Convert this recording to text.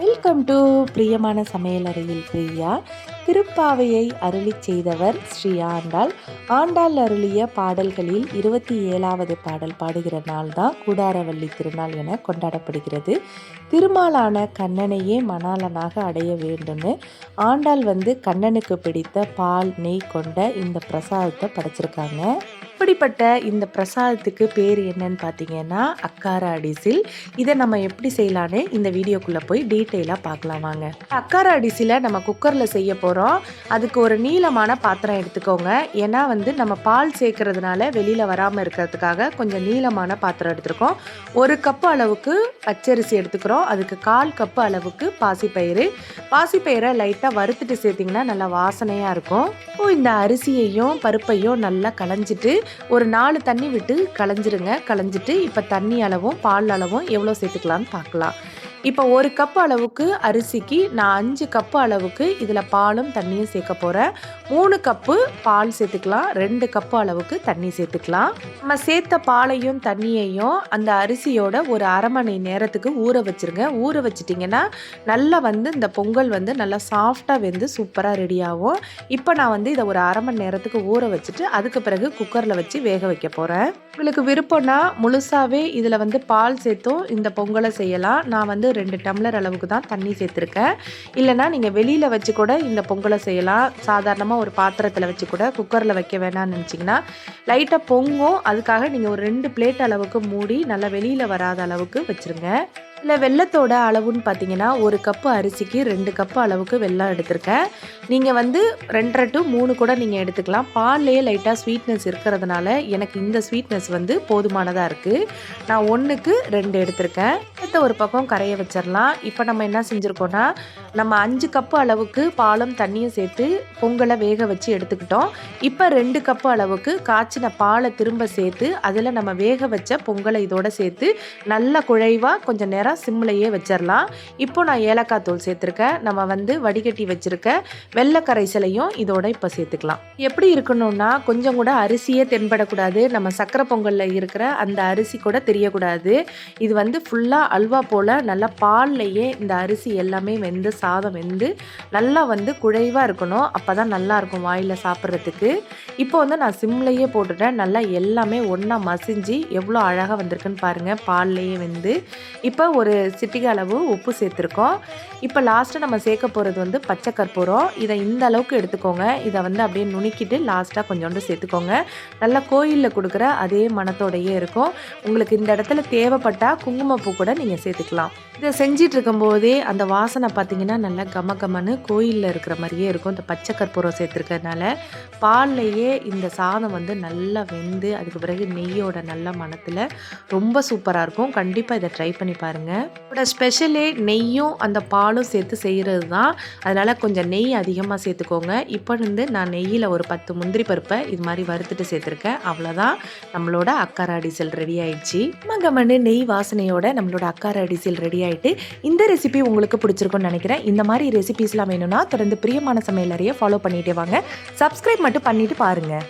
Welcome to பிரியமான சமையலறையில் பிரியா. திருப்பாவையை அருளி செய்தவர் ஸ்ரீ ஆண்டாள். ஆண்டாள் அருளிய பாடல்களில் இருபத்தி ஏழாவது பாடல் பாடுகிற நாள் தான் கூடாரவள்ளி திருநாள் என கொண்டாடப்படுகிறது. திருமாலான கண்ணனையே மணாளனாக அடைய வேண்டும்னு ஆண்டாள் வந்து கண்ணனுக்கு பிடித்த பால் நெய் கொண்ட இந்த பிரசாதத்தை படைச்சிருக்காங்க. இப்படிப்பட்ட இந்த பிரசாதத்துக்கு பேர் என்னன்னு பார்த்தீங்கன்னா அக்காரா அடிசில் இதை நம்ம எப்படி செய்யலான்னு இந்த வீடியோக்குள்ளே போய் டீட்டெயிலாக பார்க்கலாம் வாங்க. அக்காரா அடிசில நம்ம குக்கரில் செய்ய போகிறோம் அதுக்கு ஒரு நீளமான பாத்திரம் எடுத்துக்கோங்க. ஏன்னா வந்து நம்ம பால் சேர்க்கறதுனால வெளியில் வராமல் இருக்கிறதுக்காக கொஞ்சம் நீளமான பாத்திரம் எடுத்துருக்கோம். ஒரு கப்பு அளவுக்கு பச்சரிசி எடுத்துக்கிறோம். அதுக்கு கால் கப்பு அளவுக்கு பாசிப்பயிறு. பாசிப்பயிரை லைட்டாக வறுத்துட்டு சேர்த்திங்கன்னா நல்லா வாசனையாக இருக்கும். இப்போ இந்த அரிசியையும் பருப்பையும் நல்லா களைஞ்சிட்டு ஒரு நாலு தண்ணி விட்டு களைஞ்சிருங்க. களைஞ்சிட்டு இப்போ தண்ணி அளவும் பால் அளவும் எவ்வளோ சேர்த்துக்கலான்னு பார்க்கலாம். இப்போ ஒரு கப் அளவுக்கு அரிசிக்கு நான் அஞ்சு கப்பு அளவுக்கு இதில் பாலும் தண்ணியும் சேர்க்க போகிறேன் மூணு கப்பு பால் சேர்த்துக்கலாம். ரெண்டு கப்பு அளவுக்கு தண்ணி சேர்த்துக்கலாம். நம்ம சேர்த்த பாலையும் தண்ணியையும் அந்த அரிசியோட ஒரு அரை மணி நேரத்துக்கு ஊற வச்சுருங்க. ஊற வச்சிட்டிங்கன்னா நல்லா வந்து இந்த பொங்கல் வந்து நல்லா சாஃப்டாக வெந்து சூப்பராக ரெடி ஆகும். இப்போ நான் வந்து இதை ஒரு அரை மணி நேரத்துக்கு ஊற வச்சுட்டு அதுக்கு பிறகு குக்கரில் வச்சு வேக வைக்க போகிறேன் உங்களுக்கு விருப்பம்னா முழுசாகவே இதில் வந்து பால் சேர்த்தும் இந்த பொங்கலை செய்யலாம். நான் வந்து ரெண்டு டம்ளர் அளவுக்கு தான் தண்ணி சேர்த்துருக்கேன். இல்லைனா நீங்கள் வெளியில் வச்சு கூட இந்த பொங்கலை செய்யலாம். சாதாரணமாக ஒரு பாத்திரத்தில் வச்சு கூட குக்கரில் வைக்க வேணாம்னு நினச்சிங்கன்னா லைட்டாக பொங்கும். அதுக்காக நீங்கள் ஒரு ரெண்டு பிளேட் அளவுக்கு மூடி நல்லா வெளியில் வராத அளவுக்கு வச்சுருங்க. இல்லை வெள்ளத்தோட அளவுன்னு பார்த்தீங்கன்னா ஒரு கப்பு அரிசிக்கு ரெண்டு கப்பு அளவுக்கு வெள்ளம் எடுத்திருக்கேன். நீங்கள் வந்து ரெண்டரை டு மூணு கூட நீங்கள் எடுத்துக்கலாம். பால்லையே லைட்டாக ஸ்வீட்னஸ் இருக்கிறதுனால எனக்கு இந்த ஸ்வீட்னஸ் வந்து போதுமானதாக இருக்குது நான் ஒன்றுக்கு ரெண்டு எடுத்திருக்கேன். அடுத்த ஒரு பக்கம் கரைய வச்சிடலாம் இப்போ நம்ம என்ன செஞ்சுருக்கோன்னா நம்ம அஞ்சு கப்பு அளவுக்கு பாலும் தண்ணியும் சேர்த்து பொங்கலை வேக வச்சு எடுத்துக்கிட்டோம். இப்போ ரெண்டு கப்பு அளவுக்கு காய்ச்சின பாலை திரும்ப சேர்த்து அதில் நம்ம வேக வச்ச பொங்கலை இதோட சேர்த்து நல்ல குழைவாக கொஞ்சம் நேரம் சிம்லையே வச்சிடலாம் இப்போ நான் ஏலக்காய் தூள் சேர்த்துருக்கேன். நம்ம வந்து வடிகட்டி வச்சுருக்க வெள்ளை கரைசலையும் இதோட இப்போ சேர்த்துக்கலாம். எப்படி இருக்கணும்னா கொஞ்சம் கூட அரிசியே தென்படக்கூடாது. நம்ம சக்கரை பொங்கலில் இருக்கிற அந்த அரிசி கூட தெரியக்கூடாது. இது வந்து ஃபுல்லாக அல்வா போல் நல்லா பால்லையே இந்த அரிசி எல்லாமே வெந்து சாதம் வெந்து நல்லா வந்து குழைவாக இருக்கணும். அப்போ தான் நல்லாயிருக்கும் வாயில் சாப்பிட்றதுக்கு. இப்போ வந்து நான் சிம்லையே போட்டுட்டேன். நல்லா எல்லாமே ஒன்றா மசிஞ்சு எவ்வளோ அழகாக வந்திருக்குன்னு பாருங்கள் பால்லையே வெந்து. இப்போ ஒரு சிட்டிகை அளவு உப்பு சேர்த்துருக்கோம். இப்போ லாஸ்ட்டாக நம்ம சேர்க்க போகிறது வந்து பச்சை கற்பூரம். இதை இந்த அளவுக்கு எடுத்துக்கோங்க. இதை வந்து அப்படியே நுணுக்கிட்டு லாஸ்ட்டாக கொஞ்சோண்டு சேர்த்துக்கோங்க. நல்லா கோயிலில் கொடுக்குற அதே மனத்தோடையே இருக்கும். உங்களுக்கு இந்த இடத்துல தேவைப்பட்டால் குங்குமப்பூ கூட நீங்கள் சேர்த்துக்கலாம். இதை செஞ்சிட்டு இருக்கும்போதே அந்த வாசனை பார்த்தீங்கன்னா நல்லா கம கமன்னு கோயிலில் இருக்கிற மாதிரியே இருக்கும். இந்த பச்சை கற்பூரம் சேர்த்துருக்கறதுனால பால்லையே இந்த சாதம் வந்து நல்லா வெந்து அதுக்கு பிறகு நெய்யோட நல்ல மனத்தில் ரொம்ப சூப்பராக இருக்கும். கண்டிப்பாக இதை ட்ரை பண்ணி பாருங்கள் இதோட ஸ்பெஷலே நெய்யும் அந்த பாலும் சேர்த்து செய்கிறது தான். அதனால் கொஞ்சம் நெய் அதிகமாக சேர்த்துக்கோங்க. இப்போ வந்து நான் நெய்யில் ஒரு பத்து முந்திரி பருப்பை இது மாதிரி வறுத்துட்டு சேர்த்துருக்கேன். அவ்வளோதான் நம்மளோட அக்காரா அடிசல் ரெடி ஆயிடுச்சு. மகமண்ணு நெய் வாசனையோட நம்மளோட அக்காரா அடிசல் ரெடி ஆகிட்டு இந்த ரெசிபி உங்களுக்கு பிடிச்சிருக்கும்னு நினைக்கிறேன். இந்த மாதிரி ரெசிபிஸ்லாம் வேணும்னா தொடர்ந்து பிரியமான சமையல் நிறைய ஃபாலோ பண்ணிகிட்டே வாங்க. சப்ஸ்கிரைப் மட்டும் பண்ணிவிட்டு பாருங்கள்